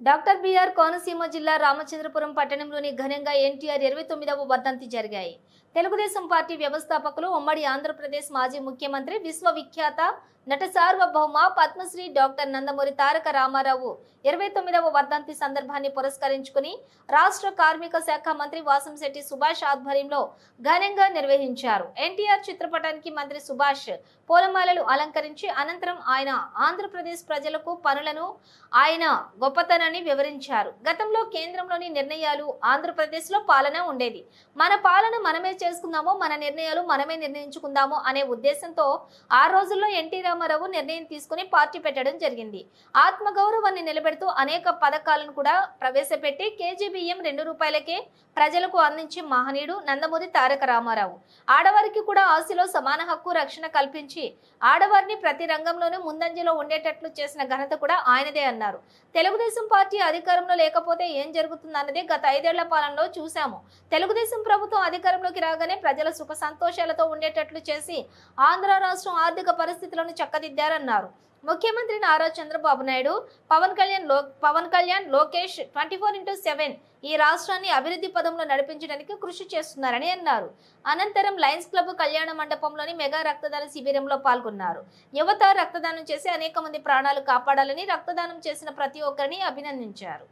Doctor BR Konaseema జిల్లా రామచంద్రపురం పట్టణంలోని ఘనంగా ఎన్టీఆర్ ఇరవై తొమ్మిదవ వర్ధంతి జరిగాయి. తెలుగుదేశం పార్టీ వ్యవస్థాపకులు ఉమ్మడి ఆంధ్రప్రదేశ్ మాజీ ముఖ్యమంత్రి విశ్వవిఖ్యాత నట సార్వభౌమ పద్మశ్రీ డాక్టర్ నందమూరి తారక రామారావు ఇరవై తొమ్మిదవ వర్ధంతి సందర్భాన్ని పురస్కరించుకుని రాష్ట్ర కార్మిక శాఖ మంత్రి వాసంశెట్టి సుభాష్ ఆధ్వర్యంలో ఘనంగా నిర్వహించారు. ఎన్టీఆర్ చిత్రపటానికి మంత్రి సుభాష్ పూలమాలలు అలంకరించి అనంతరం ఆయన ఆంధ్రప్రదేశ్ ప్రజలకు పనులను ఆయన గొప్పతనాన్ని వివరించారు. గతంలో కేంద్రంలోని నిర్ణయాలు ఆంధ్రప్రదేశ్లో పాలన ఉండేది. మన పాలన మనమే చేసుకుందామో మన నిర్ణయాలు మనమే నిర్ణయించుకుందాము అనే ఉద్దేశంతో ఆ రోజుల్లో ఎన్టీ రామారావు నిర్ణయం తీసుకుని పార్టీ పెట్టడం జరిగింది. ఆత్మగౌరవాన్ని నిలబెడుతూ అనేక పథకాలను కూడా ప్రవేశపెట్టి కేజీబీఎం రెండు రూపాయలకే ప్రజలకు అందించి మహనీయుడు నందమూరి తారక రామారావు. ఆడవారికి కూడా ఆస్తిలో సమాన హక్కు రక్షణ కల్పించి ఆడవారిని ప్రతి రంగంలోనూ ముందంజలో ఉండేటట్లు చేసిన ఘనత కూడా ఆయనదే అన్నారు. తెలుగుదేశం పార్టీ అధికారంలో లేకపోతే ఏం జరుగుతుందన్నది గత ఐదేళ్ళ పాలనలో చూశాము. తెలుగుదేశం ప్రభుత్వం అధికారంలోకి రాగానే ప్రజల సుఖ సంతోషాలతో ఉండేటట్లు చేసి ఆంధ్ర రాష్ట్రం ఆర్థిక పరిస్థితులను చక్కదిద్దారన్నారు. ముఖ్యమంత్రి Nara Chandrababu Naidu Pawan కళ్యాణ్లో Pawan Kalyan Lokesh twenty four into seven ఈ రాష్ట్రాన్ని అభివృద్ధి పదంలో నడిపించడానికి కృషి చేస్తున్నారని అన్నారు. అనంతరం లయన్స్ క్లబ్ కళ్యాణ మండపంలోని మెగా రక్తదాన శిబిరంలో పాల్గొన్నారు. యువత రక్తదానం చేసి అనేక మంది ప్రాణాలు కాపాడాలని రక్తదానం చేసిన ప్రతి ఒక్కరిని అభినందించారు.